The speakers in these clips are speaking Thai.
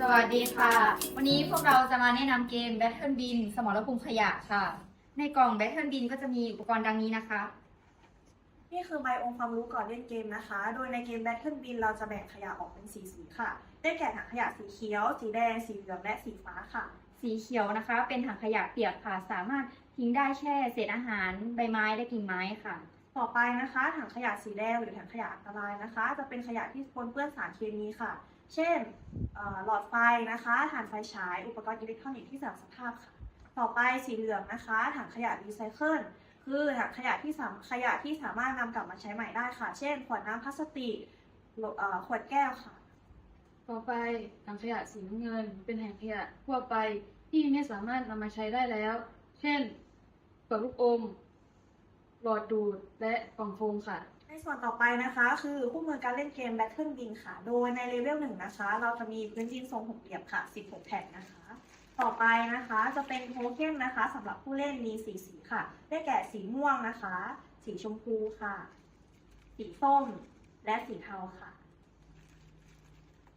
ดีค่ะ วันนี้พวกเราจะมาแนะนำเกม Battle Bin สมรภูมิขยะค่ะ ในกล่อง Battle Bin ก็จะมีอุปกรณ์ดังนี้นะคะ นี่คือใบองค์ความรู้ก่อนเล่นเกมนะคะ โดยในเกม Battle Bin เราจะแบ่งขยะออกเป็นสีสีค่ะ ได้แก่ถังขยะสีเขียว สีแดง สีเหลืองและสีฟ้าค่ะ สีเขียวนะคะ เป็นถังขยะเปียกค่ะ สามารถทิ้งได้แค่เศษอาหารใบไม้และกิ่งไม้ค่ะต่อไปนะคะ ถังขยะสีแดงหรือถังขยะอันตรายนะคะ จะเป็นขยะที่ปนเปื้อนสารเคมีค่ะ เช่นหลอดไฟนะคะถ่านไฟฉาย อุปกรณ์อิเล็กทรอนิกส์ที่สื่อมสภาพค่ะ ต่อไปสีเหลืองนะคะถังขยะรีไซเคิลคือถังขยะที่สามขยะที่สามารถนำกลับมาใช้ใหม่ได้ค่ะ เช่น ขวดน้ำพลาสติกขวดแก้วค่ะ ต่อไปถังขยะสีน้ำเงิน เป็นถังขยะทั่วไปที่ไม่สามารถนำมาใช้ได้แล้ว เช่นเปลือกลูกอมหลอดดูดและกล่องโฟมค่ะ ในส่วนต่อไปนะคะคือคู่มือการเล่นเกม Battle Bin ค่ะ โดยในเลเวลหนึ่งนะคะ เราจะมีพื้นดินทรงหกเหลี่ยมค่ะ 16 แผ่นนะคะ ต่อไปนะคะจะเป็นโทเค็นนะคะสำหรับผู้เล่นมีสีสีค่ะ ได้แก่สีม่วงนะคะ สีชมพูค่ะ สีส้ม และสีเทาค่ะ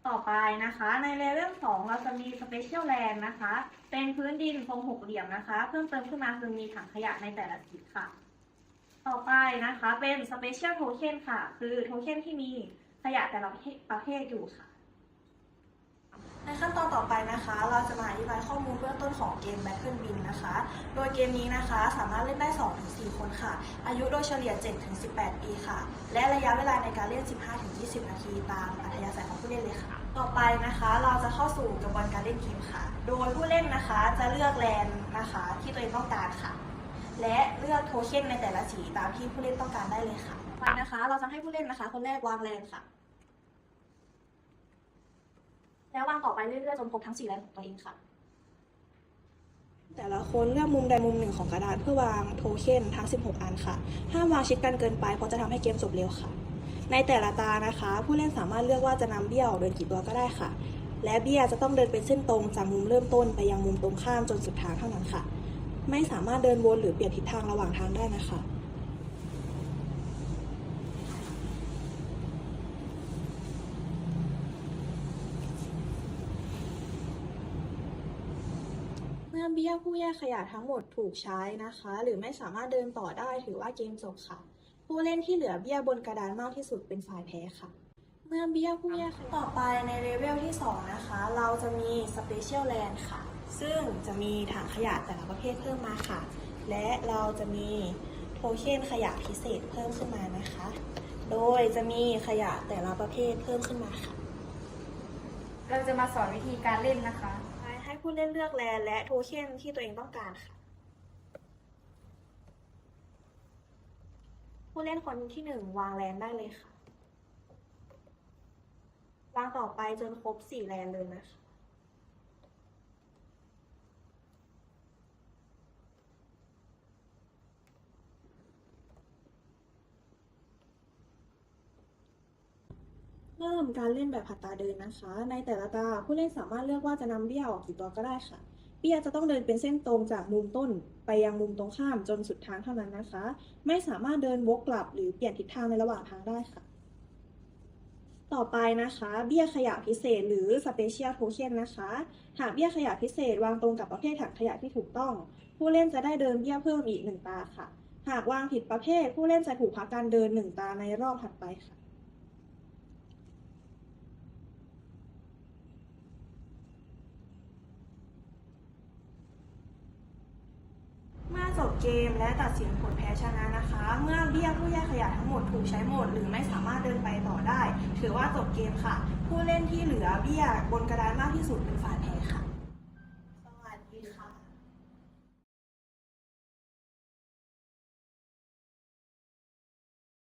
ต่อไปนะคะในเลเวล2เราจะมี Special Land นะคะ เป็นพื้นดินทรงหกเหลี่ยมนะคะ เพิ่มเติมขึ้นมาคือมีถังขยะในแต่ละสีค่ะ ต่อไปนะคะเป็น Special Token ค่ะ คือโทเค็นที่มีขยะแต่ละประเภทอยู่ค่ะ ในขั้นตอนต่อไปนะคะ เราจะมาอธิบายข้อมูลเบื้องต้นของเกม Battle Bin นะคะ โดยเกมนี้นะคะสามารถเล่นได้ 2-4 คนค่ะ อายุโดยเฉลี่ย 7-18 ปีค่ะ และระยะเวลาในการเล่น 15-20 นาทีตามอัธยาศัยของผู้เล่นเลยค่ะ ต่อไปนะคะเราจะเข้าสู่กระบวนการเล่นเกมค่ะ โดยผู้เล่นนะคะจะเลือกแลนนะคะที่ตัวเองต้องการค่ะ และเลือกโทเค็นในแต่ละสีตามที่ผู้เล่นต้องการได้เลยค่ะไปนะคะ เราจะให้ผู้เล่นนะคะ คนแรกวางแลนค่ะ แล้ววางต่อไปเรื่อยๆจนครบทั้งสี่แลนของตัวเองค่ะ แต่ละคนเลือกมุมใดมุมหนึ่งของกระดาษเพื่อวางโทเค็นทั้ง 16 อันค่ะ ห้ามวางชิดกันเกินไปเพราะจะทำให้เกมจบเร็วค่ะ ในแต่ละตานะคะ ผู้เล่นสามารถเลือกว่าจะนำเบี้ยออกเดินกี่ตัวก็ได้ค่ะ และเบี้ยจะต้องเดินเป็นเส้นตรงจากมุมเริ่มต้นไปยังมุมตรงข้ามจนสุดทางเท่านั้นค่ะ ไม่สามารถเดินวนหรือเปลี่ยนทิศทางระหว่างทางได้นะคะ เมื่อเบี้ยผู้แยกขยะทั้งหมดถูกใช้นะคะ หรือไม่สามารถเดินต่อได้ถือว่าเกมจบค่ะ ผู้เล่นที่เหลือเบี้ยบนกระดานมากที่สุดเป็นฝ่ายแพ้ค่ะเมื่อเบี้ยผู้แยกขยะต่อไปในเลเวลที่ 2 นะคะ เราจะมี Special Land ค่ะ ซึ่งจะมีถังขยะแต่ละประเภทเพิ่มมาค่ะ และเราจะมีโทเค็นขยะพิเศษเพิ่มขึ้นมานะคะ โดยจะมีขยะแต่ละประเภทเพิ่มขึ้นมาค่ะ เราจะมาสอนวิธีการเล่นนะคะให้ผู้เล่นเลือกแลนและโทเค็นที่ตัวเองต้องการค่ะ ผู้เล่นคนที่หนึ่งวางแลนได้เลยค่ะ วางต่อไปจนครบสี่แลนเลยนะคะ เริ่มการเล่นแบบผัดตาเดินนะคะ ในแต่ละตาผู้เล่นสามารถเลือกว่าจะนำเบี้ยออกกี่ตัวก็ได้ค่ะ เบี้ยจะต้องเดินเป็นเส้นตรงจากมุมต้น ไปยังมุมตรงข้ามจนสุดทางเท่านั้นนะคะ ไม่สามารถเดินวกกลับหรือเปลี่ยนทิศทางในระหว่างทางได้ค่ะ ต่อไปนะคะ เบี้ยขยะพิเศษหรือ Special Token นะคะ หากเบี้ยขยะพิเศษวางตรงกับประเภทถังขยะที่ถูกต้อง ผู้เล่นจะได้เดินเบี้ยเพิ่มอีกหนึ่งตาค่ะ หากวางผิดประเภท ผู้เล่นจะถูกพักการเดินหนึ่งตาในรอบถัดไปค่ะ เมื่อจ บเกมและตัดสินผลแพ้ชนะนะคะ เมื่อเบี้ยผู้แยกขยะทั้งหมดถูกใช้หมด หรือไม่สามารถเดินไปต่อได้ ถือว่าจบเกมค่ะ ผู้เล่นที่เหลือเบี้ยบนกระดานมากที่สุดเป็นฝ่าย